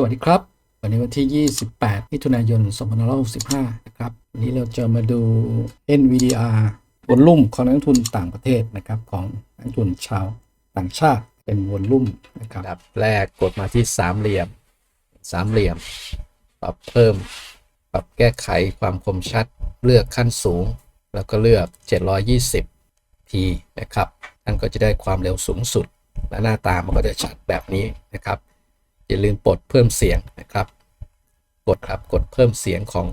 สวัสดีครับ วันนี้วันที่ 28 มิถุนายน 2565 นะครับ วันนี้เราจะมาดู NVDR วอลลุ่มของนักลงทุนต่างประเทศนะครับ ของนักลงทุนชาวต่างชาติเป็นวอลลุ่มนะครับดับแรกกดมาที่สามเหลี่ยม สามเหลี่ยม ปรับเพิ่ม ปรับแก้ไขความคมชัด เลือกขั้นสูง แล้วก็เลือก 720 p นะครับ ท่านก็จะได้ความเร็วสูงสุด และหน้าตามันก็จะชัดแบบนี้นะครับ อย่าลืมปลดเพิ่มเสียงนะครับ กดครับกดเพิ่มเสียงของ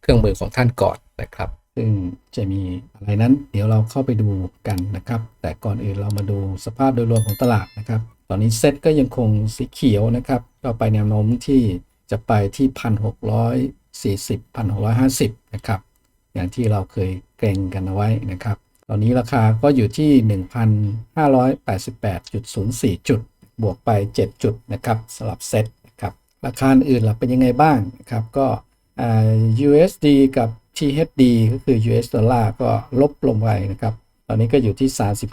เครื่องมือของท่านก่อนนะครับ ซึ่งจะมีอะไรนั้น เดี๋ยวเราเข้าไปดูกันนะครับ แต่ก่อนอื่นเรามาดูสภาพโดยรวมของตลาดนะครับ ตอนนี้เซ็ตก็ยังคงสีเขียวนะครับก็ไปแนวโน้มที่จะไปที่ 1,640 1,650 นะครับ อย่างที่เราเคยเกรงกันเอาไว้นะครับ ตอนนี้ราคาก็อยู่ที่ 1,588.04 จุด บวกไป 7 จุดนะครับสำหรับเซ็ตนะครับราคาอื่นล่ะเป็นยังไงบ้างนะครับก็อ่า USD กับ THD ก็คือ US ดอลลาร์ก็ลบลงไปนะครับ ตอนนี้ก็อยู่ที่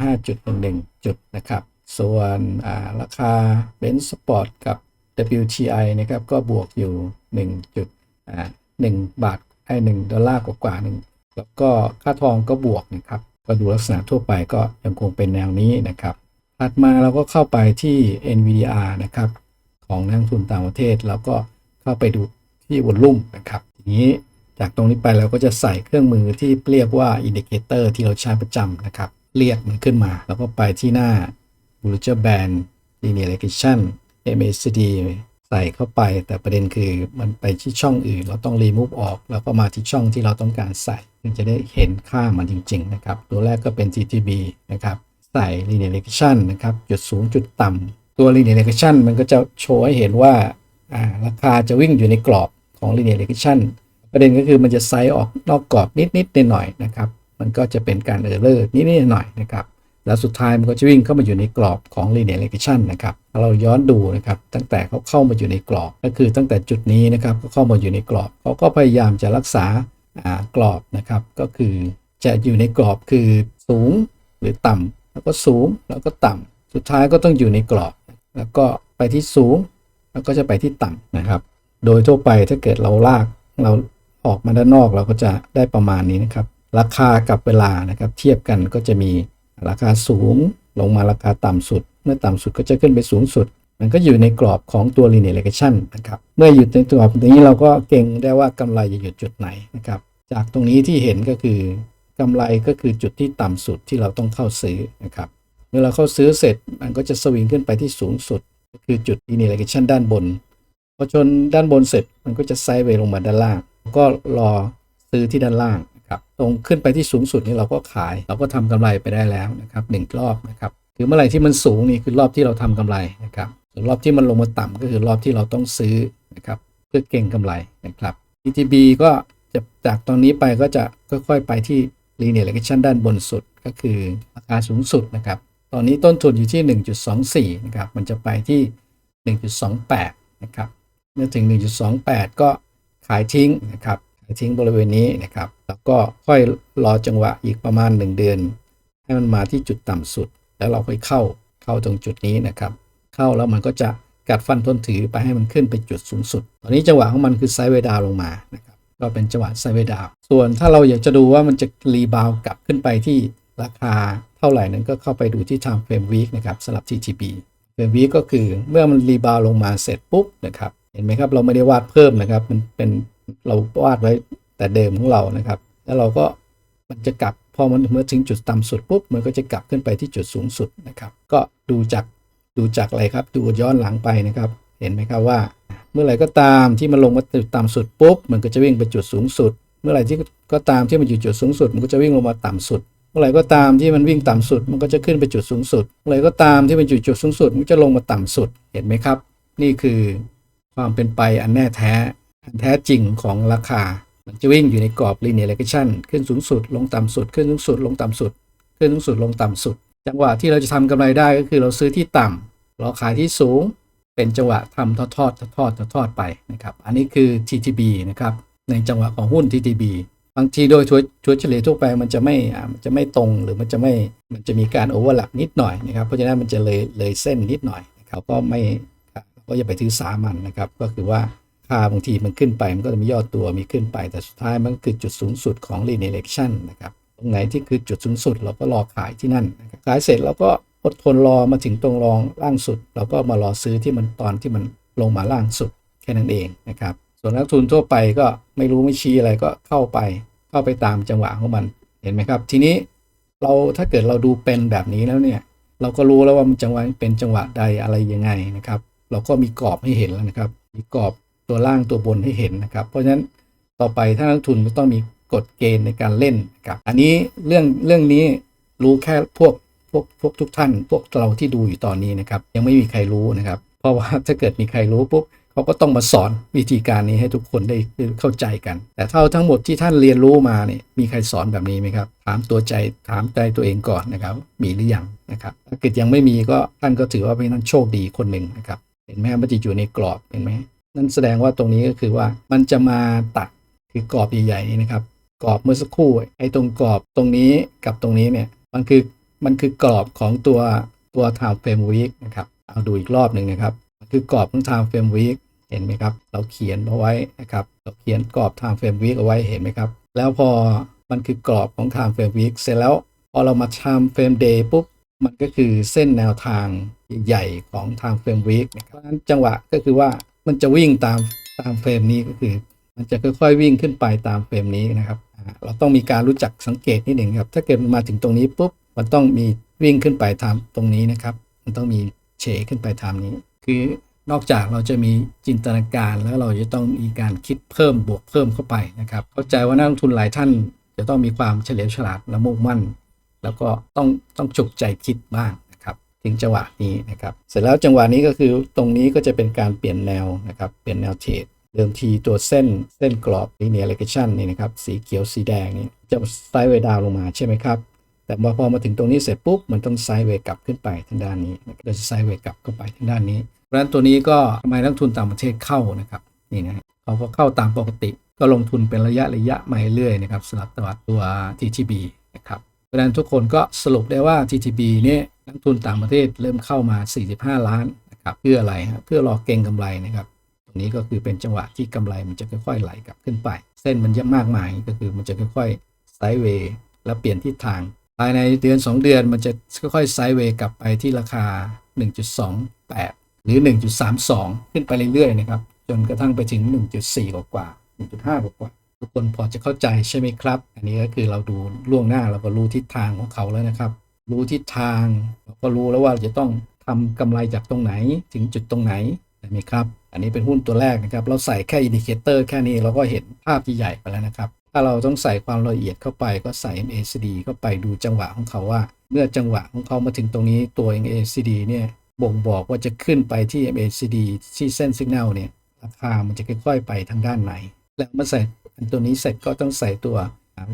35.11 จุดนะครับ ส่วนอ่าราคา Benz Sport กับ WTI นะครับก็บวกอยู่1จุดอ่า1บาทไอ้1ดอลลาร์กว่าๆหนึ่งแล้วก็ค่าทองก็บวกนะครับ ก็ดูลักษณะทั่วไปก็ยังคงเป็นแนวนี้นะครับ ถัดมาเราก็เข้าไปที่ NVDR นะครับ ของนักลงทุนต่างประเทศแล้วก็เข้าไปดูที่วอลลุ่มนะครับทีนี้จากตรงนี้ไปเราก็จะใส่เครื่องมือที่เรียกว่าอินดิเคเตอร์ที่เราใช้ประจำนะครับ เรียกมันขึ้นมา แล้วก็ไปที่หน้า Bollinger Band Linear Regression MACD ใส่เข้าไป แต่ประเด็นคือมันไปที่ช่องอื่น เราต้อง remove ออก แล้วก็มาที่ช่องที่เราต้องการใส่ถึงจะได้เห็นค่ามันจริง ๆ นะครับ ตัวแรกก็เป็น TTB นะครับ ใส่ linear regression นะครับ จุดสูงจุดต่ำตัว linear regression มันก็จะโชว์ให้เห็นว่าราคาจะวิ่งอยู่ในกรอบของ linear regression ประเด็นก็คือมันจะไซส์ออกนอกกรอบนิดๆหน่อยๆนะครับ มันก็จะเป็นการเออร์เลอร์นิดๆหน่อยๆนะครับ แล้วสุดท้ายมันก็จะวิ่งเข้ามาอยู่ในกรอบของ linear regression นะครับถ้าเราย้อนดูนะครับ ตั้งแต่เขาเข้ามาอยู่ในกรอบ ก็คือตั้งแต่จุดนี้นะครับเขาเข้ามาอยู่ในกรอบ เขาก็พยายามจะรักษาอ่ากรอบนะครับ ก็คือจะอยู่ในกรอบคือสูงหรือต่ำ แล้วก็สูงแล้วก็ต่ำสุดท้ายก็ต้องอยู่ในกรอบ แล้วก็ไปที่สูง แล้วก็จะไปที่ต่ำนะครับ โดยทั่วไปถ้าเกิดเราลากเราออกมาด้านนอกเราก็จะได้ประมาณนี้นะครับ ราคากับเวลานะครับ เทียบกันก็จะมีราคาสูงลงมาราคาต่ำสุด เมื่อต่ำสุดก็จะขึ้นไปสูงสุด มันก็อยู่ในกรอบของตัว linear regression นะครับ เมื่ออยู่ในกรอบนี้เราก็เก่งได้ว่ากำไรจะหยุดจุดไหนนะครับ จากตรงนี้ที่เห็นก็คือ กำไรก็คือจุดที่ต่ำสุดที่เราต้องเข้าซื้อนะครับ เมื่อเราเข้าซื้อเสร็จมันก็จะสวิงขึ้นไปที่สูงสุด ก็คือจุด linear regression ด้านบนพอชนด้านบนเสร็จมันก็จะไซด์เวย์ลงมาด้านล่าง ก็รอซื้อที่ด้านล่างนะครับตรงขึ้นไปที่สูงสุดนี่เราก็ขาย เราก็ทำกำไรไปได้แล้วนะครับหนึ่งรอบนะครับคือเมื่อไหร่ที่มันสูงนี่คือรอบที่เราทำกำไรนะครับส่วนรอบที่มันลงมาต่ำก็คือรอบที่เราต้องซื้อนะครับเพื่อเก่งกำไรนะครับ ETB ก็จะจากตรงนี้ไปก็จะค่อยๆไปที่ linear regression ด้านบนสุดก็คือราคาสูงสุดนะครับ ตอนนี้ต้นทุนอยู่ที่ 1.24 นะครับ มันจะไปที่ 1.28 นะครับ เมื่อถึง 1.28 ก็ขายทิ้งนะครับ ขายทิ้งบริเวณนี้นะครับ แล้วก็ค่อยรอจังหวะอีกประมาณ 1 เดือน ให้มันมาที่จุดต่ำสุด แล้วเราค่อยเข้า เข้าตรงจุดนี้นะครับ เข้าแล้วมันก็จะกัดฟันทนถือไปให้มันขึ้นไปจุดสูงสุด ตอนนี้จังหวะของมันคือไซด์เวดาวลงมานะครับ ก็เป็นจังหวะไซเวย์ดาวส่วนถ้าเราอยากจะดูว่ามันจะรีบาวกลับขึ้นไปที่ราคาเท่าไหร่นั้นก็เข้าไปดูที่ time frame week นะครับสำหรับ TTB เป็นวีก็คือเมื่อมันรีบาวลงมาเสร็จปุ๊บนะครับเห็นไหมครับเราไม่ได้วาดเพิ่มนะครับ มันเป็นเราวาดไว้แต่เดิมของเรานะครับ แล้วเราก็มันจะกลับพอมันเมื่อถึงจุดต่ำสุดปุ๊บมันก็จะกลับขึ้นไปที่จุดสูงสุดนะครับ ก็ดูจากดูจากอะไรครับ ดูย้อนหลังไปนะครับ เห็นไหมครับว่า มื่อไหร่ก็ตามที่มันลงมาจุดต่ำสุดปุ๊บมันก็จะวิ่งไปจุดสูงสุด เมื่อไหร่ที่ก็ตามที่มันอยู่จุดสูงสุด มันก็จะวิ่งลงมาต่ำสุด เมื่อไหร่ก็ตามที่มันวิ่งต่ำสุด มันก็จะขึ้นไปจุดสูงสุด เมื่อไหร่ก็ตามที่มันอยู่จุดสูงสุด มันจะลงมาต่ำสุดเห็นไหมครับ นี่คือความเป็นไปอันแน่แท้อันแท้จริงของราคา มันจะวิ่งอยู่ในกรอบ linear regression ขึ้นสูงสุด ลงต่ำสุด ขึ้นสูงสุด ลงต่ำสุด ขึ้นสูงสุดลงต่ำสุด จังหวะที่เราจะทำกำไรได้ก็คือเราซื้อที่ต่ำเราขายที่สูง เป็นจังหวะทำทอดทอดทอดทอดไปนะครับ อันนี้คือ TTB นะครับ ในจังหวะของหุ้น TTB บางทีโดยทัวทัวเฉลี่ยทั่วไปมันจะไม่อ่ามันจะไม่ตรงหรือมันจะไม่มันจะมีการโอเวอร์ลันิดหน่อยนะครับ เพราะฉะนั้นมันจะเลยเลยเส้นนิดหน่อยเขาก็ไม่ก็อย่าไปถือสามันนะครับ ก็คือว่าค่าบางทีมันขึ้นไป มันก็จะมียอดตัวมีขึ้นไป แต่สุดท้ายมันคือจุดสูงสุดของ linear regression นะครับ ตรงไหนที่คือจุดสูงสุดเราก็รอขายที่นั่น ขายเสร็จเราก็ อดทนรอมาถึงตรงรองล่างสุด เราก็มารอซื้อที่มันตอนที่มันลงมาล่างสุดแค่นั้นเองนะครับ ส่วนนักทุนทั่วไปก็ไม่รู้ไม่ชี้อะไรก็เข้าไปเข้าไปตามจังหวะของมันเห็นไหมครับ ทีนี้เราถ้าเกิดเราดูเป็นแบบนี้แล้วเนี่ย เราก็รู้แล้วว่ามันจังหวะเป็นจังหวะใดอะไรยังไงนะครับ เราก็มีกรอบให้เห็นแล้วนะครับ มีกรอบตัวล่างตัวบนให้เห็นนะครับ เพราะฉะนั้นต่อไปถ้านักทุนก็ต้องมีกฎเกณฑ์ในการเล่นนะครับ อันนี้เรื่องเรื่องนี้รู้แค่พวก พวกพวกทุกท่าน พวกเราที่ดูอยู่ตอนนี้นะครับยังไม่มีใครรู้นะครับ เพราะว่าถ้าเกิดมีใครรู้ปุ๊บเขาก็ต้องมาสอนวิธีการนี้ให้ทุกคนได้เข้าใจกัน แต่เท่าทั้งหมดที่ท่านเรียนรู้มาเนี่ยมีใครสอนแบบนี้ไหมครับ ถามตัวใจถามใจตัวเองก่อนนะครับ มีหรือยังนะครับถ้าเกิดยังไม่มีก็ท่านก็ถือว่าเป็นท่านโชคดีคนหนึ่งนะครับเห็นไหมมันจะอยู่ในกรอบเห็นไหมนั่นแสดงว่าตรงนี้ก็คือว่ามันจะมาตัดคือกรอบใหญ่ๆนี้นะครับกรอบเมื่อสักครู่ไอ้ตรงกรอบตรงนี้กับตรงนี้เนี่ยมันคือ มันคือกรอบของตัวตัว time frame week นะครับ เอาดูอีกรอบหนึ่งนะครับ มันคือกรอบของ time frame week เห็นไหมครับ เราเขียนเอาไว้นะครับ เราเขียนกรอบ time frame week เอาไว้เห็นไหมครับ แล้วพอมันคือกรอบของ time frame week เสร็จแล้วพอเรามา time frame day ปุ๊บ มันก็คือเส้นแนวทางใหญ่ของ time frame week นะครับเพราะฉะนั้นจังหวะก็คือว่ามันจะวิ่งตามตามเฟรมนี้ก็คือ มันจะค่อยๆวิ่งขึ้นไปตามเฟรมนี้นะครับ เราต้องมีการรู้จักสังเกตนิดหนึ่งครับ ถ้าเกิดมาถึงตรงนี้ปุ๊บ มันต้องมีวิ่งขึ้นไปตามตรงนี้นะครับ มันต้องมีเฉขึ้นไปตามนี้ คือนอกจากเราจะมีจินตนาการแล้วเราจะต้องมีการคิดเพิ่มบวกเพิ่มเข้าไปนะครับ เข้าใจว่านักลงทุนหลายท่านจะต้องมีความเฉลียวฉลาดและมุ่งมั่น แล้วก็ต้องต้องจุกใจคิดบ้างนะครับถึงจังหวะนี้นะครับ เสร็จแล้วจังหวะนี้ก็คือตรงนี้ก็จะเป็นการเปลี่ยนแนวนะครับเปลี่ยนแนวเทรดเดิมทีตัวเส้นเส้นกรอบ linear regression นี่นะครับสีเขียวสีแดงนี่จะไซด์เวดาวลงมาใช่ไหมครับ แต่พอมาถึงตรงนี้เสร็จปุ๊บมันต้องไซด์เวย์กลับขึ้นไปทางด้านนี้เราจะไซด์เวย์กลับเข้าไปทางด้านนี้เพราะฉะนั้นตัวนี้ก็ทำไมนักทุนต่างประเทศเข้านะครับนี่นะเขาก็เข้าตามปกติ ก็ลงทุนเป็นระยะระยะมาเรื่อยนะครับสำหรับตัวตัว TTB นะครับเพราะฉะนั้นทุกคนก็สรุปได้ว่า TTB เนี่ยนักทุนต่างประเทศเริ่มเข้ามา 45 ล้านนะครับเพื่ออะไรฮะเพื่อรอเก็งกำไรนะครับตรงนี้ก็คือเป็นจังหวะที่กำไรมันจะค่อยๆไหลกลับขึ้นไป เส้นมันเยอะมากมายก็คือมันจะค่อยๆไซด์เวย์แล้วเปลี่ยนทิศทาง ภายในเดือน 2 เดือนมันจะค่อยๆไซด์เวย์กลับไปที่ราคา 1.28 หรือ 1.32 ขึ้นไปเรื่อยๆ นะครับ จนกระทั่งไปถึง 1.4 กว่าๆ1.5 กว่าๆทุกคนพอจะเข้าใจใช่ไหมครับ อันนี้ก็คือเราดูล่วงหน้าเราก็รู้ทิศทางของเขาแล้วนะครับ รู้ทิศทางเราก็รู้แล้วว่าจะต้องทำกำไรจากตรงไหนถึงจุดตรงไหนใช่ไหมครับ อันนี้เป็นหุ้นตัวแรกนะครับ เราใส่แค่อินดิเคเตอร์แค่นี้เราก็เห็นภาพที่ใหญ่ไปแล้วนะครับ ถ้าเราต้องใส่ความละเอียดเข้าไปก็ใส่ MACD เข้าไปดูจังหวะของเขาว่า เมื่อจังหวะของเขามาถึงตรงนี้ตัว MACD เนี่ยบ่งบอกว่าจะขึ้นไปที่ MACD ที่เส้นสัญญาณเนี่ยราคามันจะค่อยๆไปทางด้านไหน แล้วเมื่อใส่อันตัวนี้เสร็จก็ต้องใส่ตัว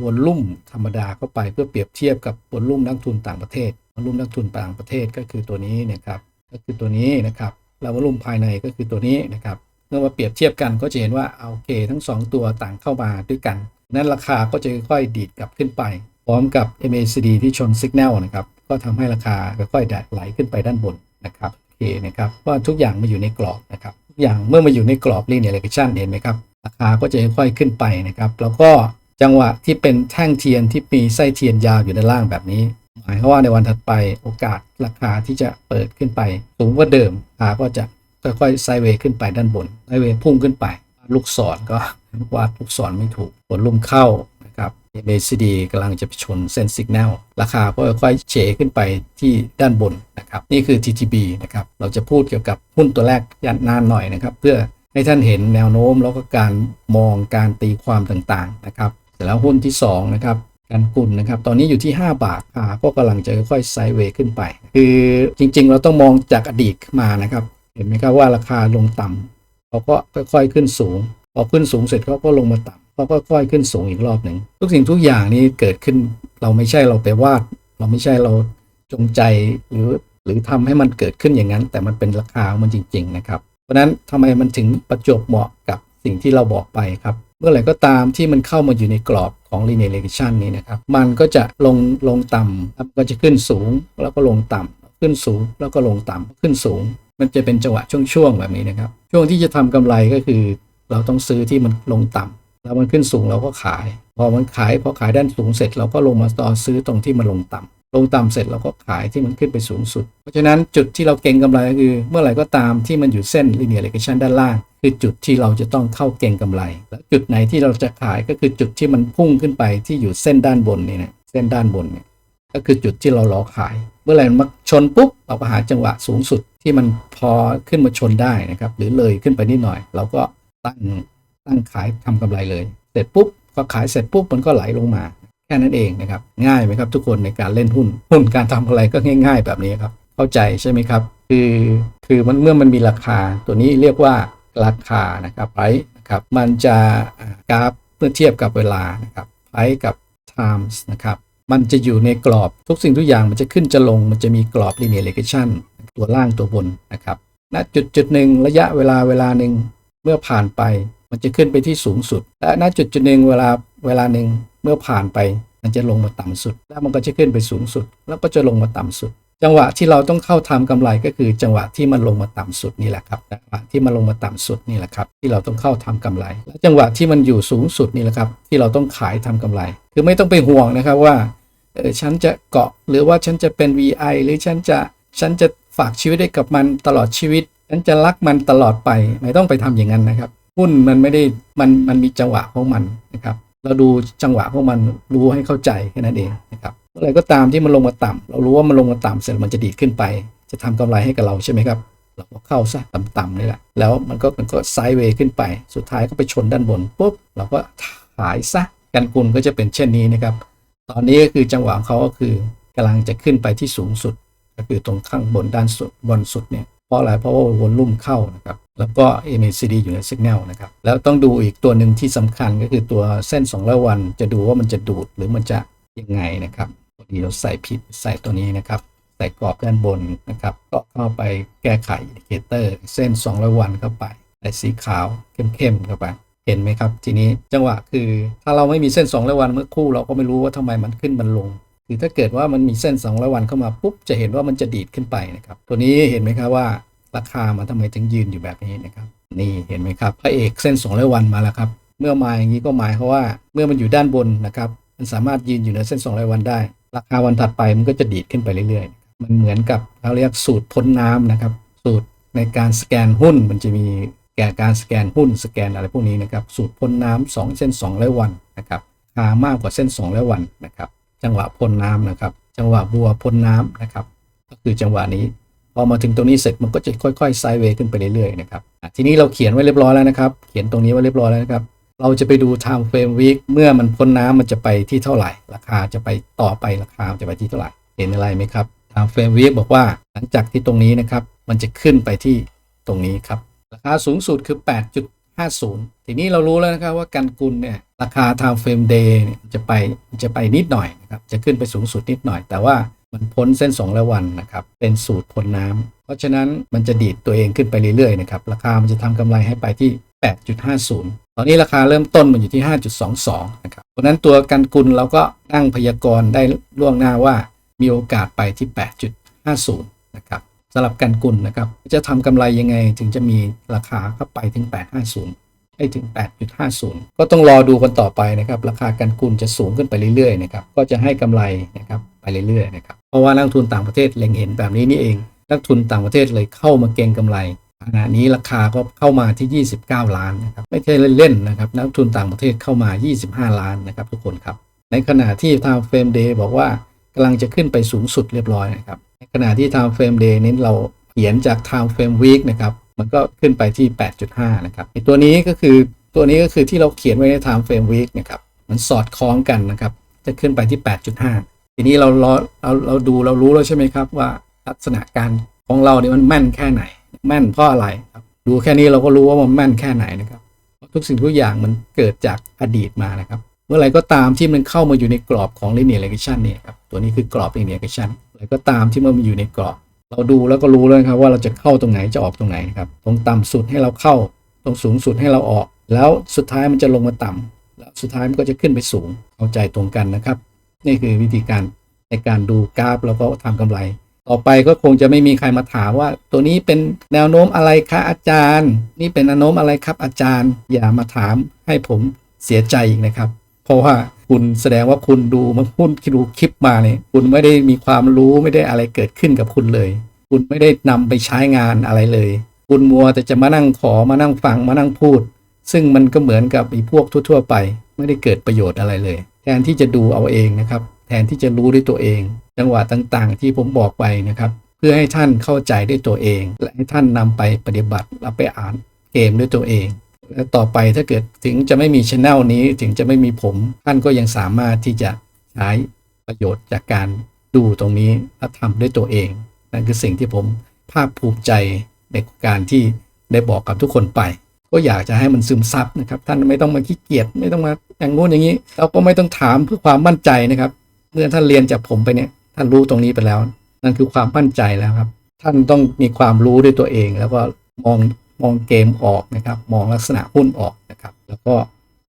วอลลุ่มธรรมดาเข้าไปเพื่อเปรียบเทียบกับวอลลุ่มนักทุนต่างประเทศวอลลุ่มนักทุนต่างประเทศก็คือตัวนี้นะครับก็คือตัวนี้นะครับแล้ววอลลุ่มภายในก็คือตัวนี้นะครับเมื่อมาเปรียบเทียบกันก็จะเห็นว่าโอเค ทั้งสองตัวต่างเข้ามาด้วยกัน นั้นราคาก็จะค่อยๆดีดกลับขึ้นไป พร้อมกับ MACD ที่ชนสัญญาณนะครับ ก็ทำให้ราคาค่อยๆไหลขึ้นไปด้านบนนะครับโอเคนะครับว่าทุกอย่างมาอยู่ในกรอบนะครับทุกอย่างเมื่อมาอยู่ในกรอบ linear regression เห็นไหมครับราคาก็จะค่อยๆขึ้นไปนะครับ แล้วก็จังหวะที่เป็นแท่งเทียนที่มีไส้เทียนยาวอยู่ด้านล่างแบบนี้ หมายความว่าในวันถัดไปโอกาสราคาที่จะเปิดขึ้นไปสูงกว่าเดิมราคาก็จะค่อยๆไซเวย์ขึ้นไปด้านบนไซเวย์พุ่งขึ้นไป ลูกศรก็วาดลูกศรไม่ถูกผลลุ่มเข้านะครับ MACD กำลังจะไปชนเส้นสัญญาณราคาก็ค่อยๆเฉขึ้นไปที่ด้านบนนะครับ นี่คือ TTB นะครับ เราจะพูดเกี่ยวกับหุ้นตัวแรกยันนานหน่อยนะครับ เพื่อให้ท่านเห็นแนวโน้มแล้วก็การมองการตีความต่างๆนะครับเสร็จแล้วหุ้นที่2นะครับการกุลนะครับ ตอนนี้อยู่ที่ 5 บาทราคาก็กำลังจะค่อยๆไซด์เวย์ขึ้นไป คือจริงๆ เราต้องมองจากอดีตมานะครับ เห็นไหมครับว่าราคาลงต่ำ เขาก็ค่อยๆขึ้นสูง พอขึ้นสูงเสร็จเขาก็ลงมาต่ำเขาก็ค่อยขึ้นสูงอีกรอบหนึ่งทุกสิ่งทุกอย่างนี้เกิดขึ้นเราไม่ใช่เราไปวาด เราไม่ใช่เราจงใจหรือหรือทำให้มันเกิดขึ้นอย่างนั้น แต่มันเป็นราคาของมันจริง ๆ นะครับ เพราะฉะนั้นทำไมมันถึงประจบเหมาะกับสิ่งที่เราบอกไปครับเมื่อไหร่ก็ตามที่มันเข้ามาอยู่ในกรอบของ linear regression นี้นะครับ มันก็จะลงลงต่ำก็จะขึ้นสูงแล้วก็ลงต่ำขึ้นสูงแล้วก็ลงต่ำขึ้นสูง มันจะเป็นจังหวะช่วงๆแบบนี้นะครับ ช่วงที่จะทำกำไรก็คือ เราต้องซื้อที่มันลงต่ำแล้วมันขึ้นสูงเราก็ขาย พอมันขายพอขายด้านสูงเสร็จ เราก็ลงมาต่อซื้อตรงที่มันลงต่ำลงต่ำเสร็จเราก็ขายที่มันขึ้นไปสูงสุด เพราะฉะนั้นจุดที่เราเก็งกำไรก็คือ เมื่อไหร่ก็ตามที่มันอยู่เส้น linear regression ด้านล่าง คือจุดที่เราจะต้องเข้าเก็งกำไร และจุดไหนที่เราจะขายก็คือจุดที่มันพุ่งขึ้นไปที่อยู่เส้นด้านบนนี่นะเส้นด้านบนเนี่ยก็คือจุดที่เรารอขาย เมื่อไหร่มันมาชนปุ๊บเราก็หาจังหวะสูงสุด ที่มันพอขึ้นมาชนได้นะครับ หรือเลยขึ้นไปนิดหน่อย เราก็ตั้งตั้งขายทำกำไรเลย เสร็จปุ๊บพอขายเสร็จปุ๊บมันก็ไหลลงมา แค่นั้นเองนะครับ ง่ายไหมครับทุกคนในการเล่นหุ้นหุ้นการทำอะไรก็ง่าย ๆ แบบนี้ครับ เข้าใจใช่ไหมครับ คือคือมันเมื่อมันมีราคาตัวนี้เรียกว่าราคานะครับไ r นะครับมันจะกราฟเมื่อเทียบกับเวลานะครับไ r กับ times นะครับมันจะอยู่ในกรอบทุกสิ่งทุกอย่างมันจะขึ้นจะลงมันจะมีกรอบ linear regression ตัวล่างตัวบนนะครับณจุดจุดหนึ่งระยะเวลาเวลาหนึ่งเมื่อผ่านไป มันจะขึ้นไปที่สูงสุด และณจุดจุดหนึ่งเวลาเวลาหนึ่งเมื่อผ่านไป มันจะลงมาต่ำสุด แล้วมันก็จะขึ้นไปสูงสุด แล้วก็จะลงมาต่ำสุด จังหวะที่เราต้องเข้าทำกำไรก็คือจังหวะที่มันลงมาต่ำสุดนี่แหละครับจังหวะที่มันลงมาต่ำสุดนี่แหละครับ ที่เราต้องเข้าทำกำไรและจังหวะที่มันอยู่สูงสุดนี่แหละครับ ที่เราต้องขายทำกำไร คือไม่ต้องไปห่วงนะครับว่าเออฉันจะเกาะหรือว่าฉันจะเป็น VI หรือฉันจะฉันจะ ฝากชีวิตให้กับมันตลอดชีวิตฉันจะรักมันตลอดไป ไม่ต้องไปทำอย่างนั้นนะครับ หุ้นมันไม่ได้มันมันมีจังหวะของมันนะครับ เราดูจังหวะของมันรู้ให้เข้าใจแค่นั้นเองนะครับเมื่อไรก็ตามที่มันลงมาต่ำเรารู้ว่ามันลงมาต่ำเสร็จมันจะดีดขึ้นไป จะทำกำไรให้กับเราใช่ไหมครับเราก็เข้าซะต่ำๆนี่แหละ แล้วมันก็มันก็ไซด์เวย์ขึ้นไป สุดท้ายก็ไปชนด้านบนปุ๊บเราก็ขายซะกันกุลก็จะเป็นเช่นนี้นะครับ ตอนนี้ก็คือจังหวะเขาก็คือกำลังจะขึ้นไปที่สูงสุด ก็คือตรงข้างบนด้านสุดบนสุดเนี่ยเพราะอะไรเพราะว่าวนลุ่มเข้านะครับแล้วก็ MACD อยู่ใน Signal นะครับ แล้วต้องดูอีกตัวหนึ่งที่สำคัญก็คือตัวเส้น200วัน จะดูว่ามันจะดูดหรือมันจะยังไงนะครับพอดีเราใส่ผิดใส่ตัวนี้นะครับ ใส่กรอบด้านบนนะครับ ก็เข้าไปแก้ไขอินดิเคเตอร์ เส้น 200 วันเข้าไปใส่สีขาวเข้มๆเข้าไป เห็นไหมครับ ทีนี้จังหวะคือถ้าเราไม่มีเส้น200วันเมื่อคู่เราก็ไม่รู้ว่าทำไมมันขึ้นมันลง คือถ้าเกิดว่ามันมีเส้น200วันเข้ามาปุ๊บจะเห็นว่ามันจะดีดขึ้นไปนะครับตัวนี้เห็นไหมครับว่าราคามันทำไมถึงยืนอยู่แบบนี้นะครับนี่เห็นไหมครับพระเอกเส้น200วันมาแล้วครับเมื่อมาอย่างนี้ก็หมายความว่าเมื่อมันอยู่ด้านบนนะครับมันสามารถยืนอยู่เหนือเส้น200วันได้ ราคาวันถัดไปมันก็จะดีดขึ้นไปเรื่อยๆ มันเหมือนกับเขาเรียกสูตรพ้นน้ำนะครับสูตรในการสแกนหุ้นมันจะมีแก่การสแกนหุ้นสแกนอะไรพวกนี้นะครับสูตรพ้นน้ำสองเส้น200วันนะครับคามากกว่าเส้น200วันนะครับ จังหวะพ้นน้ำนะครับ จังหวะบัวพ้นน้ำนะครับ ก็คือจังหวะนี้ พอมาถึงตรงนี้เสร็จมันก็จะค่อยๆไซด์เวย์ขึ้นไปเรื่อยๆนะครับทีนี้เราเขียนไว้เรียบร้อยแล้วนะครับ เขียนตรงนี้ไว้เรียบร้อยแล้วนะครับ เราจะไปดู time frame week เมื่อมันพ้นน้ำมันจะไปที่เท่าไหร่ ราคาจะไปต่อไปราคาจะไปที่เท่าไหร่ เห็นอะไรไหมครับ time frame week บอกว่าหลังจากที่ตรงนี้นะครับ มันจะขึ้นไปที่ตรงนี้ครับ ราคาสูงสุดคือ 8.50 ทีนี้เรารู้แล้วนะครับว่ากันกุลเนี่ย ราคา time frame day เนี่ยจะไปจะไปนิดหน่อยนะครับจะขึ้นไปสูงสุดนิดหน่อย แต่ว่ามันพ้นเส้น2แล้ววันนะครับเป็นสูตรพ้นน้ำเพราะฉะนั้นมันจะดีดตัวเองขึ้นไปเรื่อยๆนะครับราคามันจะทำกำไรให้ไปที่ 8.50 ตอนนี้ราคาเริ่มต้นมันอยู่ที่ 5.22 นะครับเพราะฉะนั้นตัวกันกุลเราก็ตั้งพยากรณ์ได้ล่วงหน้าว่ามีโอกาสไปที่ 8.50 นะครับสำหรับกันกุลนะครับจะทำกำไรยังไงถึงจะมีราคาเข้าไปถึง 850 ให้ถึง 8.50 ก็ต้องรอดูกันต่อไปนะครับ ราคากันกุลจะสูงขึ้นไปเรื่อยๆนะครับ ก็จะให้กำไรนะครับไปเรื่อยๆนะครับ เพราะว่านักทุนต่างประเทศเล็งเห็นแบบนี้นี่เอง นักทุนต่างประเทศเลยเข้ามาเก็งกำไร ขณะนี้ราคาก็เข้ามาที่ 29 ล้านนะครับ ไม่ใช่เล่นๆนะครับ นักทุนต่างประเทศเข้ามา 25 ล้านนะครับทุกคนครับ ในขณะที่ Time Frame Day บอกว่ากำลังจะขึ้นไปสูงสุดเรียบร้อยนะครับ ในขณะที่ Time Frame Day นี้เราเขียนจาก Time Frame Week นะครับ มันก็ขึ้นไปที่ 8.5 นะครับไอตัวนี้ก็คือตัวนี้ก็คือที่เราเขียนไว้ใน Time Frame Week นะครับ มันสอดคล้องกันนะครับ จะขึ้นไปที่ 8.5 ทีนี้เราเราเราเราดูเรารู้แล้วใช่ไหมครับว่าลักษณะการของเราเนี่ยมันแม่นแค่ไหน แม่นเพราะอะไรครับ ดูแค่นี้เราก็รู้ว่ามันแม่นแค่ไหนนะครับ ทุกสิ่งทุกอย่างมันเกิดจากอดีตมานะครับ เมื่อไหรก็ตามที่มันเข้ามาอยู่ในกรอบของ linear regression เนี่ยครับ ตัวนี้คือกรอบ linear regression อะไรก็ตามที่มันมาอยู่ในกรอบ เราดูแล้วก็รู้แล้วครับว่าเราจะเข้าตรงไหนจะออกตรงไหนนะครับ ตรงต่ำสุดให้เราเข้า ตรงสูงสุดให้เราออก แล้วสุดท้ายมันจะลงมาต่ำแล้วสุดท้ายมันก็จะขึ้นไปสูงเข้าใจตรงกันนะครับ นี่คือวิธีการในการดูกราฟแล้วก็ทำกำไร ต่อไปก็คงจะไม่มีใครมาถามว่า ตัวนี้เป็นแนวโน้มอะไรคะอาจารย์ นี่เป็นแนวโน้มอะไรครับอาจารย์ อย่ามาถามให้ผมเสียใจอีกนะครับ เพราะว่า คุณแสดงว่าคุณดูมันคุณดูคลิปมาเนี่ยคุณไม่ได้มีความรู้ไม่ได้อะไรเกิดขึ้นกับคุณเลย คุณไม่ได้นำไปใช้งานอะไรเลย คุณมัวแต่จะมานั่งขอมานั่งฟังมานั่งพูด ซึ่งมันก็เหมือนกับอีพวกทั่ว ๆ ไป ไม่ได้เกิดประโยชน์อะไรเลย แทนที่จะดูเอาเองนะครับ แทนที่จะรู้ด้วยตัวเอง จังหวะต่างๆ ที่ผมบอกไปนะครับ เพื่อให้ท่านเข้าใจด้วยตัวเอง และให้ท่านนำไปปฏิบัติแล้วไปอ่านเกมด้วยตัวเอง ต่อไปถ้าเกิดถึงจะไม่มีช anel นี้ถึงจะไม่มีผม ท่านก็ยังสามารถที่จะใช้ประโยชน์จากการดูตรงนี้และทำด้วยตัวเอง นั่นคือสิ่งที่ผมภาคภูมิใจในการที่ได้บอกกับทุกคนไป ก็อยากจะให้มันซึมซับนะครับ ท่านไม่ต้องมาขี้เกียจไม่ต้องมาอย่างงู้นอย่างนี้เราก็ไม่ต้องถามเพื่อความมั่นใจนะครับเมื่อท่านเรียนจากผมไปเนี่ยท่านรู้ตรงนี้ไปแล้ว นั่นคือความมั่นใจแล้วครับ ท่านต้องมีความรู้ด้วยตัวเอง แล้วก็มอง มองเกมออกนะครับ มองลักษณะหุ้นออกนะครับ แล้วก็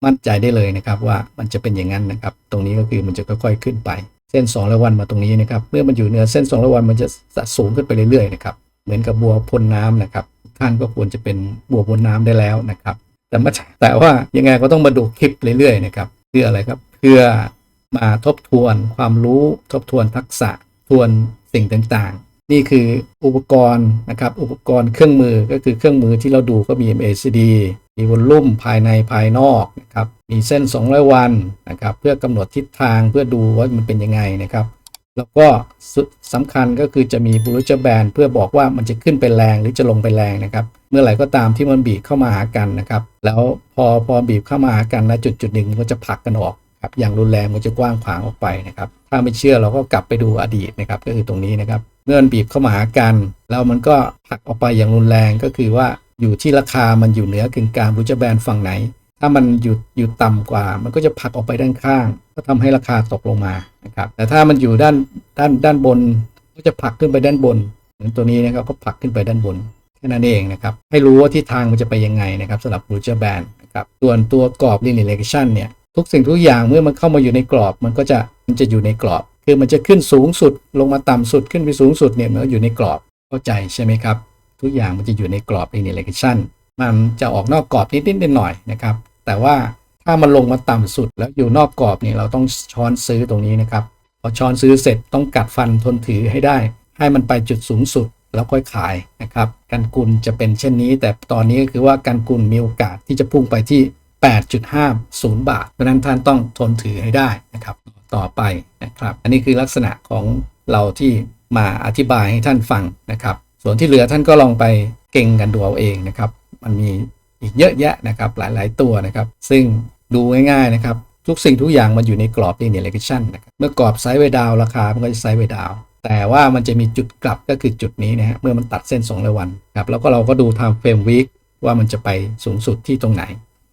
มั่นใจได้เลยนะครับว่ามันจะเป็นอย่างนั้นนะครับ ตรงนี้ก็คือมันจะค่อยๆขึ้นไป เส้น2ร้อยวันมาตรงนี้นะครับ เมื่อมันอยู่เหนือเส้น2ร้อยวันมันจะสะสูงขึ้นไปเรื่อยๆนะครับ เหมือนกับบัวพ่นน้ำนะครับ ท่านก็ควรจะเป็นบัวพ่นน้ำได้แล้วนะครับ แต่มาแต่ว่ายังไงก็ต้องมาดูคลิปเรื่อยๆนะครับเพื่ออะไรครับ เพื่อมาทบทวนความรู้ทบทวนทักษะทวนสิ่งต่างๆ นี่คืออุปกรณ์นะครับ อุปกรณ์เครื่องมือก็คือเครื่องมือที่เราดูก็มี MACD มีวอลลุ่มภายในภายนอกนะครับ มีเส้น 200 วันนะครับ เพื่อกำหนดทิศทางเพื่อดูว่ามันเป็นยังไงนะครับ แล้วก็สุดสำคัญก็คือจะมีบูรจแบนเพื่อบอกว่ามันจะขึ้นไปแรงหรือจะลงไปแรงนะครับ เมื่อไหร่ก็ตามที่มันบีบเข้ามาหากันนะครับ แล้วพอพอบีบเข้ามาหากันนะจุดจุดหนึ่งมันก็จะผลักกันออกครับอย่างรุนแรงมันจะกว้างขวางออกไปนะครับ ถ้าไม่เชื่อเราก็กลับไปดูอดีตนะครับ ก็คือตรงนี้นะครับ เมื่อมันบีบเข้ามาหากัน แล้วมันก็ผลักออกไปอย่างรุนแรงก็คือว่าอยู่ที่ราคามันอยู่เหนือกึ่งกลางบูรจแบนฝั่งไหน ถ้ามันอยู่อยู่ต่ำกว่า มันก็จะผลักออกไปด้านข้าง ก็ทำให้ราคาตกลงมานะครับแต่ถ้ามันอยู่ด้านด้านด้านบน ก็จะผลักขึ้นไปด้านบนเหมือนตัวนี้นะครับก็ผลักขึ้นไปด้านบนแค่นั้นเองนะครับให้รู้ว่าทิศทางมันจะไปยังไงนะครับสำหรับ b ู g e r Band นะครับส่วนตัวกรอบ Linear Regression เนี่ยทุกสิ่งทุกอย่างเมื่อมันเข้ามาอยู่ในกรอบ มันก็จะมันจะอยู่ในกรอบ คือมันจะขึ้นสูงสุดลงมาต่ำสุดขึ้นไปสูงสุดเนี่ยมันก็อยู่ในกรอบเข้าใจใช่ไหมครับ ทุกอย่างมันจะอยู่ในกรอบ Linear Regression มันจะออกนอกกรอบนิดๆหน่อยนะครับ แต่ว่าถ้ามันลงมาต่ำสุดแล้วอยู่นอกกรอบเนี่ยเราต้องช้อนซื้อตรงนี้นะครับพอช้อนซื้อเสร็จต้องกัดฟันทนถือให้ได้ ให้มันไปจุดสูงสุดแล้วค่อยขายนะครับกันกุลจะเป็นเช่นนี้ แต่ตอนนี้ก็คือว่ากันกุลมีโอกาสที่จะพุ่งไปที่ 8.50 บาทเพราะนั้นท่านต้องทนถือให้ได้นะครับ ต่อไปนะครับ อันนี้คือลักษณะของเราที่มาอธิบายให้ท่านฟังนะครับ ส่วนที่เหลือท่านก็ลองไปเก่งกันดูเอาเองนะครับ มันมีอีกเยอะแยะนะครับหลาย ๆ ตัวนะครับ ซึ่งดูง่ายๆนะครับ ทุกสิ่งทุกอย่างมันอยู่ในกรอบ linear regression นะครับเมื่อกรอบไซด์เวดาวราคามันก็จะไซด์เวดาวแต่ว่ามันจะมีจุดกลับก็คือจุดนี้นะฮะเมื่อมันตัดเส้น2ร้อยวันครับแล้วก็เราก็ดู time frame week ว่ามันจะไปสูงสุดที่ตรงไหน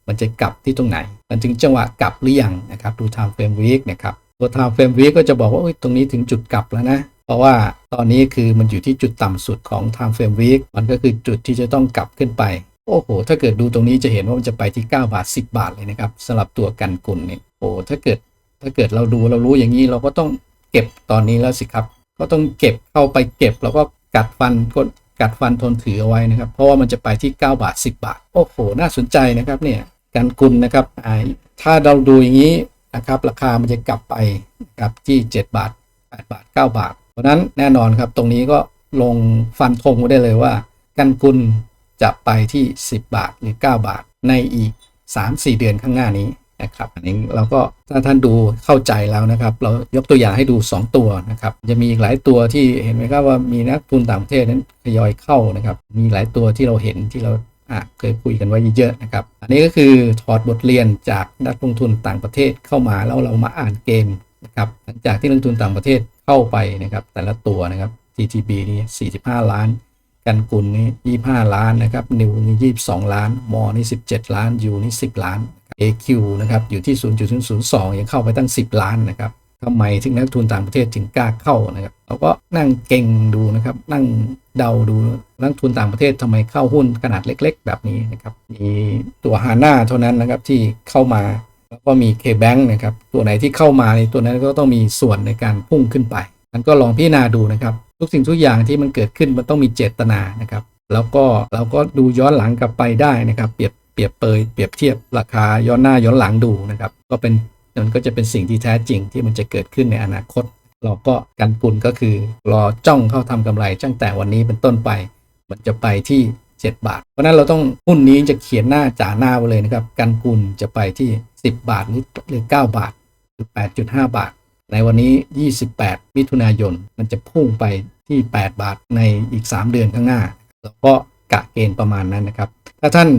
มันจะกลับที่ตรงไหน มันถึงจังหวะกลับหรือยังนะครับ ดู time frame week นะครับ ตัว time frame week ก็จะบอกว่าเอ้ยตรงนี้ถึงจุดกลับแล้วนะ เพราะว่าตอนนี้คือมันอยู่ที่จุดต่ำสุดของ time frame week มันก็คือจุดที่จะต้องกลับขึ้นไป โอ้โห ถ้าเกิดดูตรงนี้จะเห็นว่ามันจะไปที่ 9 บาท 10 บาทเลยนะครับสำหรับตัวกันกุลเนี่ยโอ้ถ้าเกิดถ้าเกิดเราดูเรารู้อย่างนี้เราก็ต้องเก็บตอนนี้แล้วสิครับ ก็ต้องเก็บเข้าไปเก็บแล้วก็กัดฟันกดกัดฟันทนถือเอาไว้นะครับ เพราะว่ามันจะไปที่ 9 บาท 10 บาท โอ้โห น่าสนใจนะครับเนี่ยกันกุลนะครับอ่าถ้าเราดูอย่างนี้ นะครับ ราคามันจะกลับไปนะครับที่ 7 บาท 8 บาท 9 บาท เพราะนั้นแน่นอนครับตรงนี้ก็ลงฟันธงไว้ได้เลยว่า กันกุลจะไปที่ 10 บาทหรือ 9 บาท ในอีก 3-4 เดือนข้างหน้านี้นะครับอันนี้เราก็ถ้าท่านดูเข้าใจแล้วนะครับ เรายกตัวอย่างให้ดู 2 ตัวนะครับ จะมีอีกหลายตัวที่เห็นไหมครับว่ามีนักทุนต่างประเทศนั้นทยอยเข้านะครับ มีหลายตัวที่เราเห็นที่เรา เคยคุยกันไว้เยอะๆนะครับ อันนี้ก็คือถอดบทเรียนจากนักลงทุนต่างประเทศเข้ามาแล้วเรามาอ่านเกมนะครับหลังจากที่นักลงทุนต่างประเทศเข้าไปนะครับแต่ละตัวนะครับ TTB นี่ 45 ล้าน กันกุลนี่ 25 ล้านนะครับนิวนี่22 ล้าน มอนี่17 ล้านยูนี่ 10 ล้าน AQ นะครับอยู่ที่ 0.002 ยังเข้าไปตั้ง 10 ล้านนะครับ ทำไมถึงนักทุนต่างประเทศถึงกล้าเข้านะครับเราก็นั่งเก่งดูนะครับ นั่งเดาดูนักทุนต่างประเทศทำไมเข้าหุ้นขนาดเล็ก ๆ แบบนี้นะครับมีตัวฮาน่าเท่านั้นนะครับที่เข้ามาแล้วก็มี K-Bank นะครับตัวไหนที่เข้ามาในตัวนั้นก็ต้องมีส่วนในการพุ่งขึ้นไปท่านก็ลองพิจารณาดูนะครับทุกสิ่งทุกอย่างที่มันเกิดขึ้นมันต้องมีเจตนานะครับแล้วก็เราก็ดูย้อนหลังกลับไปได้นะครับ เปรียบเปรียบเปยเปรียบเทียบราคาย้อนหน้าย้อนหลังดูนะครับ ก็เป็น มันก็จะเป็นสิ่งที่แท้จริงที่มันจะเกิดขึ้นในอนาคต เราก็กันกุลก็คือรอจ้องเข้าทำกำไรตั้งแต่วันนี้เป็นต้นไป มันจะไปที่ 7 บาท เพราะนั้นเราต้องหุ้นนี้จะเขียนหน้าจ่าหน้าไว้เลยนะครับกันกุลจะไปที่ 10 บาทหรือหรือ9บาทหรือ 8.5 บาท ในวันนี้ 28 มิถุนายนมันจะพุ่งไปที่ 8 บาทในอีก 3 เดือนข้างหน้า แล้วก็กะเกณฑ์ประมาณนั้นนะครับ ถ้าท่าน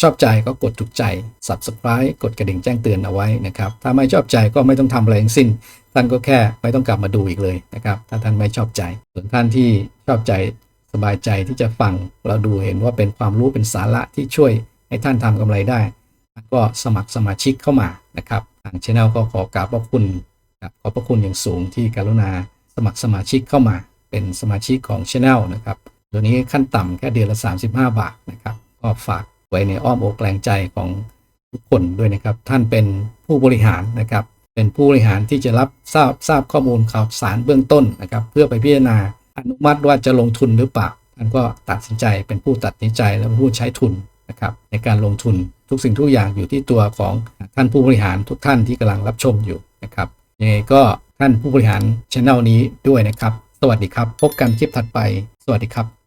ชอบใจก็กดถูกใจ subscribe กดกระดิ่งแจ้งเตือนเอาไว้นะครับ ถ้าไม่ชอบใจก็ไม่ต้องทำอะไรทั้งสิ้น ท่านก็แค่ไม่ต้องกลับมาดูอีกเลยนะครับ ถ้าท่านไม่ชอบใจ ส่วนท่านที่ชอบใจสบายใจที่จะฟัง เราดูเห็นว่าเป็นความรู้เป็นสาระที่ช่วยให้ท่านทำกำไรได้ ก็สมัครสมาชิกเข้ามานะครับ ทางช anel ก็ขอกราบขอบคุณขอบพระคุณอย่างสูงที่กรุณาสมัครสมาชิกเข้ามา เป็นสมาชิกของช anel นะครับตัวนี้ขั้นต่ำแค่เดือนละ 35 บาทนะครับ ก็ฝาก ว้ในอ้อมอกแรงใจของทุกคนด้วยนะครับ ท่านเป็นผู้บริหารนะครับ เป็นผู้บริหารที่จะรับทราบทราบข้อมูลข่าวสารเบื้องต้นนะครับ เพื่อไปพิจารณาอนุมัติว่าจะลงทุนหรือเปล่าท่านก็ตัดสินใจเป็นผู้ตัดสินใจและผู้ใช้ทุนนะครับ ในการลงทุนทุกสิ่งทุกอย่างอยู่ที่ตัวของท่านผู้บริหารทุกท่านที่กำลังรับชมอยู่นะครับยังไงก็ท่านผู้บริหารช anel นี้ด้วยนะครับ สวัสดีครับ พบกันคลิปถัดไป สวัสดีครับ